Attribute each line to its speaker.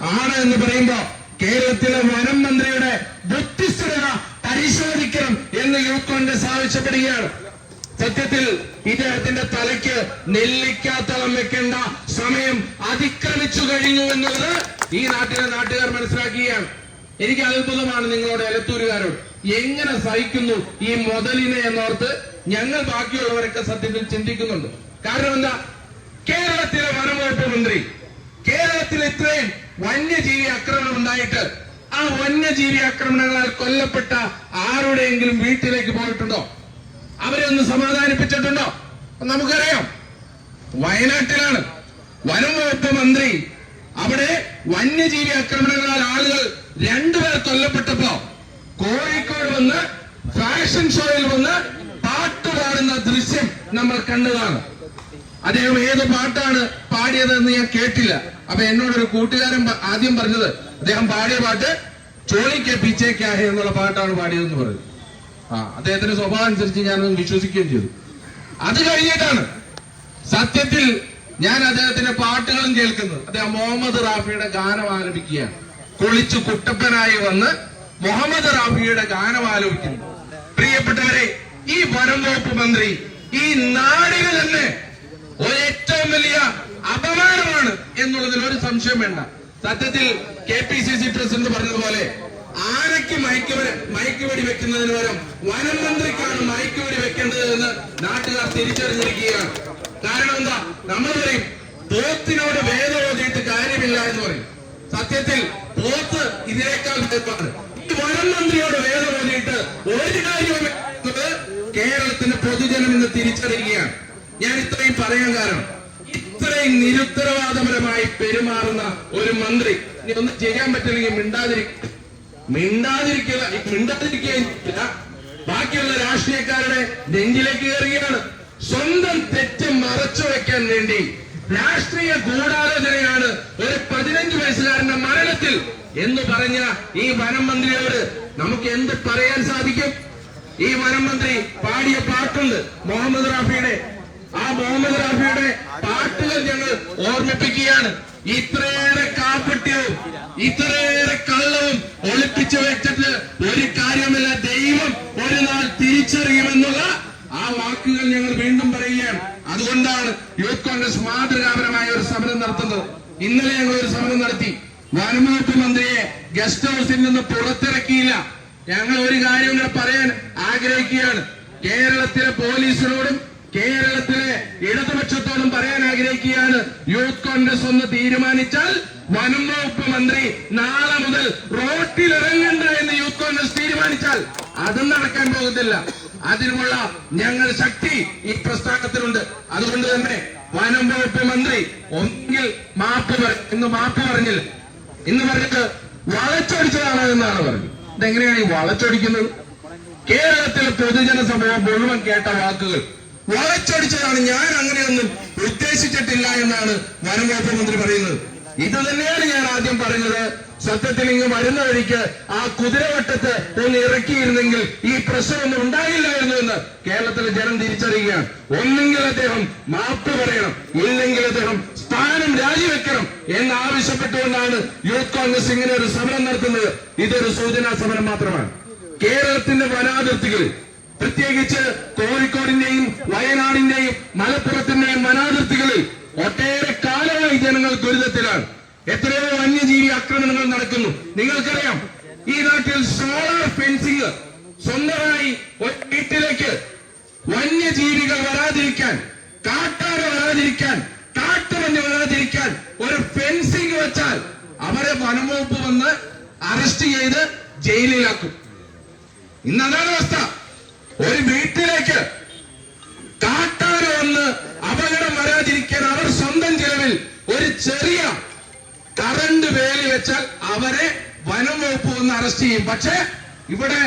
Speaker 1: ആണ് എന്ന് പറയുമ്പോ കേരളത്തിലെ വനം മന്ത്രിയുടെ ബുദ്ധിസ്ഥിരത പരിശോധിക്കണം എന്ന് യൂത്ത് കോൺഗ്രസ് ആവശ്യപ്പെടുകയാണ്. സത്യത്തിൽ ഇദ്ദേഹത്തിന്റെ തലയ്ക്ക് നെല്ലിക്കാത്തളം വെക്കേണ്ട സമയം അതിക്രമിച്ചു കഴിഞ്ഞു എന്നുള്ളത് ഈ നാട്ടിലെ നാട്ടുകാർ മനസ്സിലാക്കുകയാണ്. എനിക്ക് അത്ഭുതമാണ് നിങ്ങളോട് എലത്തൂരുകാരോട് എങ്ങനെ സഹിക്കുന്നു ഈ മുതലിനെ എന്നോർത്ത് ഞങ്ങൾ ബാക്കിയുള്ളവരൊക്കെ സത്യത്തിൽ ചിന്തിക്കുന്നുണ്ട്. കാരണം എന്താ? കേരളത്തിലെ വനംവകുപ്പ് മന്ത്രി. കേരളത്തിൽ ഇത്രയും വന്യജീവി ആക്രമണം ഉണ്ടായിട്ട് ആ വന്യജീവി ആക്രമണങ്ങളാൽ കൊല്ലപ്പെട്ട ആരുടെയെങ്കിലും വീട്ടിലേക്ക് പോയിട്ടുണ്ടോ? അവരെ ഒന്ന് സമാധാനിപ്പിച്ചിട്ടുണ്ടോ? നമുക്കറിയാം. വയനാട്ടിലാണ് വനം വകുപ്പ് മന്ത്രി അവിടെ വന്യജീവി ആക്രമണങ്ങളാൽ ആളുകൾ രണ്ടുപേർ കൊല്ലപ്പെട്ടപ്പോ കോഴിക്കോട് വന്ന് ഫാഷൻ ഷോയിൽ വന്ന് പാട്ട് പാടുന്ന ദൃശ്യം നമ്മൾ കണ്ടതാണ്. അദ്ദേഹം ഏത് പാട്ടാണ് പാടിയതെന്ന് ഞാൻ കേട്ടില്ല. അപ്പൊ എന്നോടൊരു കൂട്ടുകാരൻ ആദ്യം പറഞ്ഞത് അദ്ദേഹം പാടിയ പാട്ട് ചോളിക്ക് പിച്ചേക്കാഹെ എന്നുള്ള പാട്ടാണ് പാടിയതെന്ന് പറഞ്ഞു ആ അദ്ദേഹത്തിന്റെ സ്വഭാവം അനുസരിച്ച് ഞാൻ വിശ്വസിക്കുകയും ചെയ്തു. അത് കഴിഞ്ഞിട്ടാണ് സത്യത്തിൽ ഞാൻ അദ്ദേഹത്തിന്റെ പാട്ടുകളും കേൾക്കുന്നത്. അദ്ദേഹം മുഹമ്മദ് റാഫിയുടെ ഗാനം ആലപിക്കുകയാണ്. കുളിച്ചു കുട്ടപ്പനായി വന്ന് മുഹമ്മദ് റാഫിയുടെ ഗാനം ആലോചിക്കുന്നു. പ്രിയപ്പെട്ടവരെ ഈ വനം വകുപ്പ് മന്ത്രി ഈ നാടിന് തന്നെ എന്നുള്ളതിൽ ഒരു സംശയം വേണ്ട. സത്യത്തിൽ K P C C president പറഞ്ഞതുപോലെ ആരയ്ക്ക് മയക്കുവരെ മയക്കുവെടി വെക്കുന്നതിന് പകരം വനം മന്ത്രിക്കാണ് മയക്കുവെടി വെക്കേണ്ടത് എന്ന് നാട്ടുകാർ തിരിച്ചറിഞ്ഞിരിക്കുകയാണ്. കാരണം എന്താ? നമ്മൾ പറയും പോത്തിനോട് വേദം ഓതിയിട്ട് കാര്യമില്ല എന്ന് പറയും. സത്യത്തിൽ പോത്ത് ഇതിനേക്കാൾ ഈ വനം മന്ത്രിയോട് വേദം ഓതിയിട്ട് ഒരു എന്നത് കേരളത്തിന്റെ പൊതുജനം ഇന്ന് തിരിച്ചറിയുകയാണ്. ഞാൻ ഇത്രയും പറയാൻ കാരണം ഇത്രയും നിരുത്തരവാദപരമായി പെരുമാറുന്ന ഒരു മന്ത്രി ഒന്നും ചെയ്യാൻ പറ്റില്ലെങ്കിൽ മിണ്ടാതിരിക്കുക മിണ്ടാതിരിക്കുക മിണ്ടാതിരിക്കുകയില്ല ബാക്കിയുള്ള രാഷ്ട്രീയക്കാരുടെ നെഞ്ചിലേക്ക് കയറുകയാണ്. സ്വന്തം തെറ്റ് മറച്ചു വെക്കാൻ വേണ്ടി രാഷ്ട്രീയ ഗൂഢാലോചനയാണ് ഒരു പതിനഞ്ച് വയസ്സുകാരന്റെ മരണത്തിൽ എന്ന് പറഞ്ഞ ഈ വനം മന്ത്രിയോട് നമുക്ക് എന്ത് പറയാൻ സാധിക്കും? ഈ വനം മന്ത്രി പാടിയ പാട്ടുണ്ട്. മുഹമ്മദ് റാഫിയുടെ ആ മുഹമ്മദ് റാഫിയുടെ ഓർമ്മിപ്പിക്കുകയാണ്. ഇത്രയേറെ കാപ്പട്യവും ഇത്രയേറെ കള്ളവും ഒളിപ്പിച്ചു വെച്ചിട്ട് ഒരു കാര്യമല്ല ദൈവം ഒരു നാൾ തിരിച്ചറിയുമെന്നുള്ള ആ വാക്കുകൾ ഞങ്ങൾ വീണ്ടും പറയുകയാണ്. അതുകൊണ്ടാണ് യൂത്ത് കോൺഗ്രസ് മാതൃകാപരമായ ഒരു സമരം നടത്തുന്നത്. ഇന്നലെ ഞങ്ങൾ ഒരു സമരം നടത്തി. വനംവകുപ്പ് മന്ത്രിയെ ഗസ്റ്റ് ഹൗസിൽ നിന്ന് പുറത്തിറക്കിയില്ല. ഞങ്ങൾ ഒരു കാര്യം കൂടെ പറയാൻ ആഗ്രഹിക്കുകയാണ്. കേരളത്തിലെ പോലീസിനോടും കേരളത്തിലെ ഇടതുപക്ഷത്തോടും പറയാൻ ആഗ്രഹിക്കുകയാണ് യൂത്ത് കോൺഗ്രസ് ഒന്ന് തീരുമാനിച്ചാൽ വനം വകുപ്പ് മന്ത്രി നാളെ മുതൽ റോട്ടിൽ ഇറങ്ങണ്ട എന്ന് യൂത്ത് കോൺഗ്രസ് തീരുമാനിച്ചാൽ അതും നടക്കാൻ പോകുന്നില്ല. അതിനുള്ള ഞങ്ങൾ ശക്തി ഈ പ്രസ്ഥാനത്തിലുണ്ട് അതുകൊണ്ട് തന്നെ വനം വകുപ്പ് മന്ത്രി ഒന്നെങ്കിൽ മാപ്പ് ഇന്ന് മാപ്പ് പറഞ്ഞില്ല. ഇന്ന് പറഞ്ഞത് വളച്ചൊടിച്ചതാണ് എന്നാണ് പറഞ്ഞത്. ഇതെങ്ങനെയാണ് ഈ വളച്ചൊടിക്കുന്നത്? കേരളത്തിലെ പൊതുജന സമൂഹം മുഴുവൻ കേട്ട വാക്കുകൾ. വളച്ചൊടിച്ചതാണ് ഞാൻ അങ്ങനെയൊന്നും ഉദ്ദേശിച്ചിട്ടില്ല എന്നാണ് വനംവകുപ്പ് മന്ത്രി പറയുന്നത്. ഇത് തന്നെയാണ് ഞാൻ ആദ്യം പറഞ്ഞത്. സത്യത്തിൽ ഇങ്ങ് വരുന്ന വഴിക്ക് ആ കുതിരവട്ടത്ത് ഒന്ന് ഇറക്കിയിരുന്നെങ്കിൽ ഈ പ്രശ്നമൊന്നും ഉണ്ടായില്ലായിരുന്നു എന്ന് കേരളത്തിലെ ജനം തിരിച്ചറിയുകയാണ്. ഒന്നെങ്കിൽ അദ്ദേഹം മാപ്പ് പറയണം ഇല്ലെങ്കിൽ അദ്ദേഹം സ്ഥാനം രാജിവെക്കണം എന്ന് ആവശ്യപ്പെട്ടുകൊണ്ടാണ് യൂത്ത് കോൺഗ്രസ് ഇങ്ങനെ ഒരു സമരം നടത്തുന്നത്. ഇതൊരു സൂചനാ സമരം മാത്രമാണ്. കേരളത്തിന്റെ വനാതിർത്തികളിൽ പ്രത്യേകിച്ച് കോഴിക്കോടിന്റെയും വയനാടിന്റെയും മലപ്പുറത്തിന്റെയും വനാതിർത്തികളിൽ ഒട്ടേറെ കാലമായി ജനങ്ങൾ ദുരിതത്തിലാണ്. എത്രയോ വന്യജീവി ആക്രമണങ്ങൾ നടക്കുന്നു. നിങ്ങൾക്കറിയാം ഈ നാട്ടിൽ സോളാർ ഫെൻസിംഗ് സ്വന്തമായി വീട്ടിലേക്ക് വന്യജീവികൾ വരാതിരിക്കാൻ കാട്ടാറ വരാതിരിക്കാൻ കാട്ടുമഞ്ഞ് വരാതിരിക്കാൻ ഒരു ഫെൻസിംഗ് വെച്ചാൽ അവരെ വനംവകുപ്പ് വന്ന് അറസ്റ്റ് ചെയ്ത് ജയിലിലാക്കും. ഇന്ന് അതാണ് അവസ്ഥ. ഒരു വീട്ടിലേക്ക് കാട്ടാന വന്ന് അപകടം വരാതിരിക്കാൻ അവർ സ്വന്തം ചെലവിൽ ഒരു ചെറിയ കറണ്ട് വേലി വെച്ചാൽ അവരെ വനം വകുപ്പ് വന്ന് അറസ്റ്റ് ചെയ്യും. പക്ഷേ ഇവിടെ